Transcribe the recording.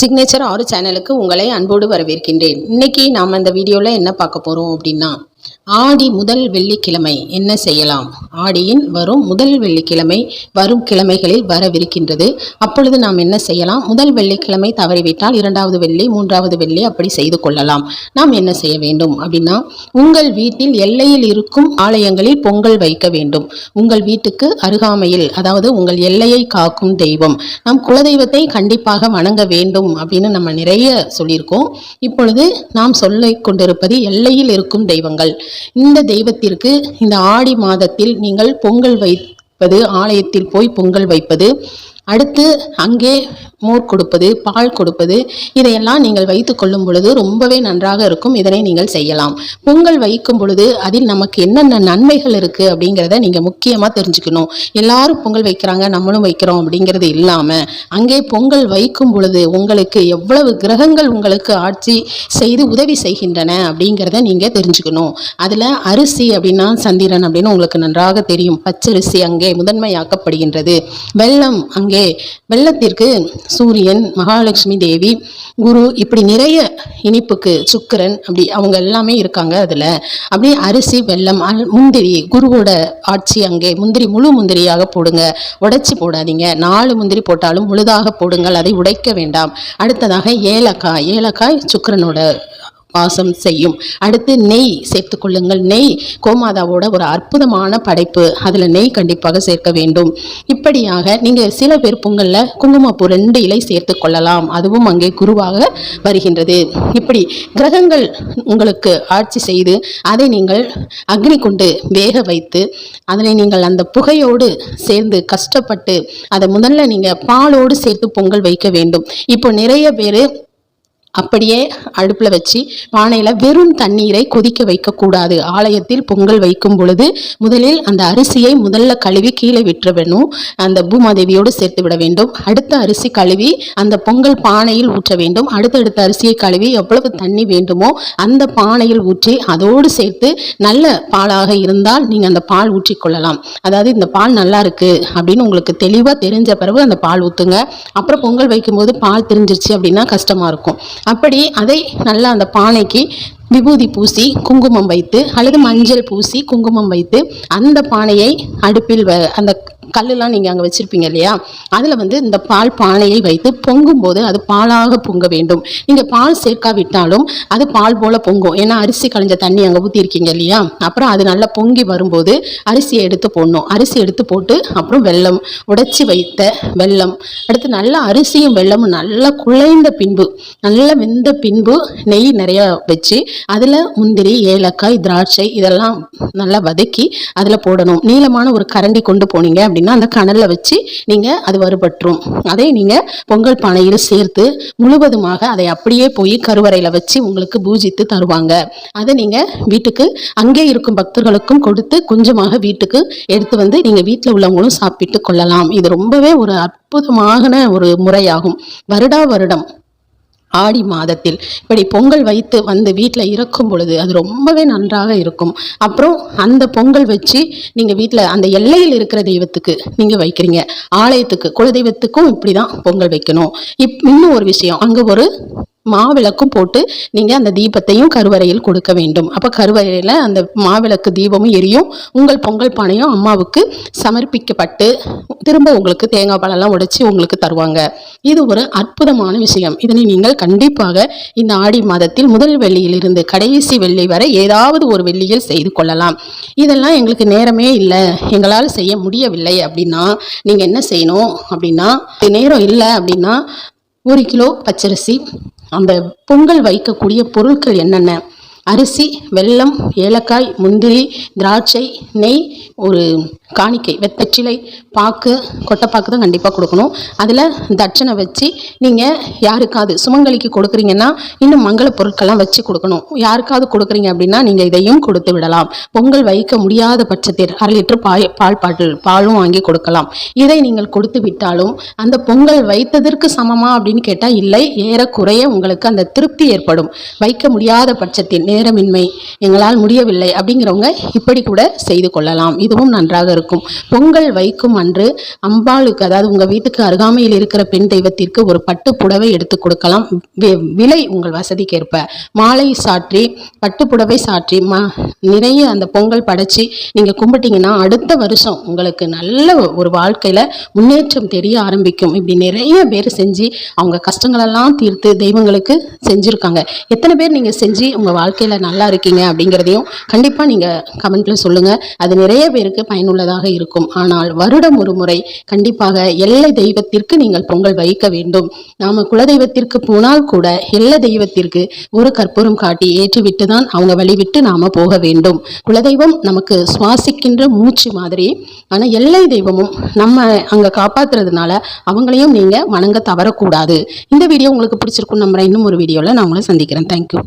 Signature ஆறு சேனலுக்கு உங்களை அன்போடு வரவேற்கின்றேன். இன்னைக்கு நாம் அந்த வீடியோவில் என்ன பார்க்க போகிறோம் அப்படின்னா ஆடி முதல் வெள்ளிக்கிழமை என்ன செய்யலாம்? ஆடியின் வரும் முதல் வெள்ளிக்கிழமை வரும் கிழமைகளில் வரவிருக்கின்றது. அப்பொழுது நாம் என்ன செய்யலாம்? முதல் வெள்ளிக்கிழமை தவறிவிட்டால் இரண்டாவது வெள்ளி மூன்றாவது வெள்ளி அப்படி செய்து கொள்ளலாம். நாம் என்ன செய்ய வேண்டும் அப்படின்னா உங்கள் வீட்டில் எல்லையில் இருக்கும் ஆலயங்களில் பொங்கல் வைக்க வேண்டும். உங்கள் வீட்டுக்கு அருகாமையில் அதாவது உங்கள் எல்லையை காக்கும் தெய்வம். நம் குலதெய்வத்தை கண்டிப்பாக வணங்க வேண்டும் அப்படின்னு நம்ம நிறைய சொல்லியிருக்கோம். இப்பொழுது நாம் சொல்லிக் கொண்டிருப்பது எல்லையில் இருக்கும் தெய்வங்கள். இந்த தெய்வத்திற்கு இந்த ஆடி மாதத்தில் நீங்கள் பொங்கல் வைப்பது ஆலயத்தில் போய் பொங்கல் வைப்பது அடுத்து அங்கே மோர் கொடுப்பது பால் கொடுப்பது இதையெல்லாம் நீங்கள் வைத்து கொள்ளும் பொழுது ரொம்பவே நன்றாக இருக்கும். இதனை நீங்கள் செய்யலாம். பொங்கல் வைக்கும் பொழுது அதில் நமக்கு என்னென்ன நன்மைகள் இருக்குது அப்படிங்கிறத நீங்கள் முக்கியமாக தெரிஞ்சுக்கணும். எல்லாரும் பொங்கல் வைக்கிறாங்க நம்மளும் வைக்கிறோம் அப்படிங்கிறது இல்லாமல் அங்கே பொங்கல் வைக்கும் பொழுது உங்களுக்கு எவ்வளவு கிரகங்கள் உங்களுக்கு ஆட்சி செய்து உதவி செய்கின்றன அப்படிங்கிறத நீங்கள் தெரிஞ்சுக்கணும். அதில் அரிசி அப்படின்னா சந்திரன் அப்படின்னு உங்களுக்கு நன்றாக தெரியும். பச்சரிசி அங்கே முதன்மையாக்கப்படுகின்றது. வெள்ளம் அங்கே வெள்ளத்திற்கு சூரியன் மகாலட்சுமி தேவி குரு இப்படி நிறைய இனிப்புக்கு சுக்கரன் அப்படி அவங்க எல்லாமே இருக்காங்க அதில். அப்படியே அரிசி வெல்லம் முந்திரி குருவோட ஆட்சி அங்கே. முந்திரி முழு முந்திரியாக போடுங்க. உடைச்சி போடாதீங்க. நாலு முந்திரி போட்டாலும் முழுதாக போடுங்கள். அதை உடைக்க வேண்டாம். அடுத்ததாக ஏலக்காய். ஏலக்காய் சுக்கிரனோட வாசம் செய்யும். அடுத்து நெய் சேர்த்து கொள்ளுங்கள். நெய் கோமாதாவோட ஒரு அற்புதமான படைப்பு. அதில் நெய் கண்டிப்பாக சேர்க்க வேண்டும். இப்படியாக நீங்கள் சில பேர் பொங்கலில் குங்குமப்பூ ரெண்டு இலை சேர்த்து கொள்ளலாம். அதுவும் அங்கே குருவாக வருகின்றது. இப்படி கிரகங்கள் உங்களுக்கு ஆட்சி செய்து அதை நீங்கள் அக்னி கொண்டு வேக வைத்து அதனை நீங்கள் அந்த புகையோடு சேர்ந்து கஷ்டப்பட்டு அதை முதல்ல நீங்கள் பாலோடு சேர்த்து பொங்கல் வைக்க வேண்டும். இப்போ நிறைய பேர் அப்படியே அடுப்பில் வச்சு பானையில் வெறும் தண்ணீரை கொதிக்க வைக்கக்கூடாது ஆலயத்தில் பொங்கல் வைக்கும் பொழுது முதலில் அந்த அரிசியை முதல்ல கழுவி கீழே விட்டுற வேணும். அந்த பூமாதேவியோடு சேர்த்து விட வேண்டும். அடுத்த அரிசி கழுவி அந்த பொங்கல் பானையில் ஊற்ற வேண்டும். அடுத்தடுத்த அரிசியை கழுவி எவ்வளவு தண்ணி வேண்டுமோ அந்த பானையில் ஊற்றி அதோடு சேர்த்து நல்ல பாலாக இருந்தால் நீங்கள் அந்த பால் ஊற்றிக்கொள்ளலாம் அதாவது இந்த பால் நல்லா இருக்கு அப்படின்னு உங்களுக்கு தெளிவாக தெரிஞ்ச பிறகு அந்த பால் ஊற்றுங்க அப்புறம் பொங்கல் வைக்கும்போது பால் தெரிஞ்சிருச்சு அப்படின்னா கஷ்டமாக இருக்கும். அப்படி அதை நல்லா அந்த பானைக்கு விபூதி பூசி குங்குமம் வைத்து அல்லது மஞ்சள் பூசி குங்குமம் வைத்து அந்த பானையை அடுப்பில் வ அந்த கல்லுலாம் நீங்கள் அங்கே வச்சுருப்பீங்க இல்லையா? அதில் வந்து இந்த பால் பானையை வைத்து பொங்கும்போது அது பாலாக பொங்க வேண்டும். நீங்கள் பால் சேர்க்காவிட்டாலும் அது பால் போல் பொங்கும். ஏன்னா அரிசி களைஞ்ச தண்ணி அங்கே ஊற்றிருக்கீங்க இல்லையா? அப்புறம் அது நல்லா பொங்கி வரும்போது அரிசியை எடுத்து போடணும். அரிசி எடுத்து போட்டு அப்புறம் வெல்லம் உடைச்சி வைத்த வெல்லம். அடுத்து நல்லா அரிசியும் வெல்லமும் நல்லா குழைந்த பின்பு நல்லா வெந்த பின்பு நெய் நிறையா வச்சு அதில் முந்திரி ஏலக்காய் திராட்சை இதெல்லாம் நல்லா வதக்கி அதில் போடணும். நீளமான ஒரு கரண்டி கொண்டு போனீங்க அப்படின்னா அந்த கணலில் வச்சு நீங்கள் அது வறுபட்டுரும். அதை நீங்கள் பொங்கல் பானையில் சேர்த்து முழுவதுமாக அதை அப்படியே போய் கருவறையில் வச்சு உங்களுக்கு பூஜித்து தருவாங்க. அதை நீங்கள் வீட்டுக்கு அங்கே இருக்கும் பக்தர்களுக்கும் கொடுத்து கொஞ்சமாக வீட்டுக்கு எடுத்து வந்து நீங்கள் வீட்டில் உள்ளவங்களும் சாப்பிட்டு கொள்ளலாம். இது ரொம்பவே ஒரு அற்புதமான ஒரு முறையாகும். வருடா வருடம் ஆடி மாதத்தில் இப்படி பொங்கல் வைத்து வந்து வீட்டில் இறக்கும் பொழுது அது ரொம்பவே நன்றாக இருக்கும். அப்புறம் அந்த பொங்கல் வச்சு நீங்கள் வீட்டில் அந்த எல்லையில் இருக்கிற தெய்வத்துக்கு நீங்கள் வைக்கிறீங்க. ஆலயத்துக்கு குலதெய்வத்துக்கும் இப்படி தான் பொங்கல் வைக்கணும். இப் இன்னும் ஒரு விஷயம். அங்கே ஒரு மாவிளக்கும் போட்டு நீங்கள் அந்த தீபத்தையும் கருவறையில் கொடுக்க வேண்டும். அப்போ கருவறையில் அந்த மாவிளக்கு தீபமும் எரியும். உங்கள் பொங்கல் பானையும் அம்மாவுக்கு சமர்ப்பிக்கப்பட்டு திரும்ப உங்களுக்கு தேங்காய் பழம்லாம் உடைச்சி உங்களுக்கு தருவாங்க. இது ஒரு அற்புதமான விஷயம். இதனை நீங்கள் கண்டிப்பாக இந்த ஆடி மாதத்தில் முதல் வெள்ளியிலிருந்து கடைசி வெள்ளி வரை ஏதாவது ஒரு வெள்ளியில் செய்து கொள்ளலாம். இதெல்லாம் எங்களுக்கு நேரமே இல்லை. எங்களால் செய்ய முடியவில்லை அப்படின்னா நீங்கள் என்ன செய்யணும் அப்படின்னா நேரம் இல்லை அப்படின்னா ஒரு கிலோ பச்சரிசி அந்த பொங்கல் வைக்கக்கூடிய பொருட்கள் என்னென்ன? அரிசி வெல்லம் ஏலக்காய் முந்திரி திராட்சை நெய் ஒரு காணிக்கை வெத்தச்சிலை பாக்கு கொட்டைப்பாக்கு தான் கண்டிப்பாக கொடுக்கணும். அதில் தட்சணை வச்சு நீங்கள் யாருக்காவது சுமங்கலிக்கு கொடுக்குறீங்கன்னா இன்னும் மங்கள பொருட்கள்லாம் வச்சு கொடுக்கணும். யாருக்காவது கொடுக்குறீங்க அப்படின்னா நீங்கள் இதையும் கொடுத்து விடலாம். பொங்கல் வைக்க முடியாத பட்சத்தில் அரை லிட்டர் பாய் பால் பாட்டில் பாலும் வாங்கி கொடுக்கலாம். இதை நீங்கள் கொடுத்து விட்டாலும் அந்த பொங்கல் வைத்ததற்கு சமமா அப்படின்னு கேட்டால் இல்லை. ஏறக்குறைய உங்களுக்கு அந்த திருப்தி ஏற்படும். வைக்க முடியாத பட்சத்தில் நேரமின்மை எங்களால் முடியவில்லை அப்படிங்கிறவங்க இப்படி கூட செய்து கொள்ளலாம். இதுவும் நன்றாக இருக்கும். பொங்கல் வைக்கும் அன்று அம்பாளுக்கு அதாவது உங்கள் வீட்டுக்கு அருகாமையில் இருக்கிற பெண் தெய்வத்திற்கு ஒரு பட்டு புடவை எடுத்து கொடுக்கலாம் விலை உங்கள் வசதிக்கேற்ப. மாலை சாற்றி பட்டு புடவை சாற்றி மா நிறைய அந்த பொங்கல் படைச்சி நீங்கள் கும்பிட்டீங்கன்னா அடுத்த வருஷம் உங்களுக்கு நல்ல ஒரு வாழ்க்கையில் முன்னேற்றம் தெரிய ஆரம்பிக்கும். இப்படி நிறைய பேர் செஞ்சு அவங்க கஷ்டங்களெல்லாம் தீர்த்து தெய்வங்களுக்கு செஞ்சுருக்காங்க. எத்தனை பேர் நீங்கள் செஞ்சு உங்கள் வாழ்க்கையில் நல்லா இருக்கீங்க அப்படிங்கிறதையும் கண்டிப்பாக நீங்கள் கமெண்ட்டில் சொல்லுங்கள் அது நிறைய பேருக்கு பயனுள்ளதாக இருக்கும். ஆனால் வருடம் ஒரு முறை கண்டிப்பாக எல்லை தெய்வத்திற்கு நீங்கள் பொங்கல் வைக்க வேண்டும். நாம் குலதெய்வத்திற்கு போனால் கூட எல்லை தெய்வத்திற்கு ஒரு கற்பூரம் காட்டி ஏற்றிவிட்டு தான் அவங்க வழிவிட்டு நாம் போக வேண்டும். வேண்டும். குலதெய்வம் நமக்கு சுவாசிக்கின்ற மூச்சு மாதிரி. ஆனால் எல்லை தெய்வமும் நம்ம அங்கே காப்பாத்துறதுனால அவங்களையும் நீங்கள் வணங்க தவறக்கூடாது. இந்த வீடியோ உங்களுக்கு பிடிச்சிருக்கும் நம்புகிறேன் இன்னும் ஒரு வீடியோவில் நான் உங்களை சந்திக்கிறேன். தேங்க்யூ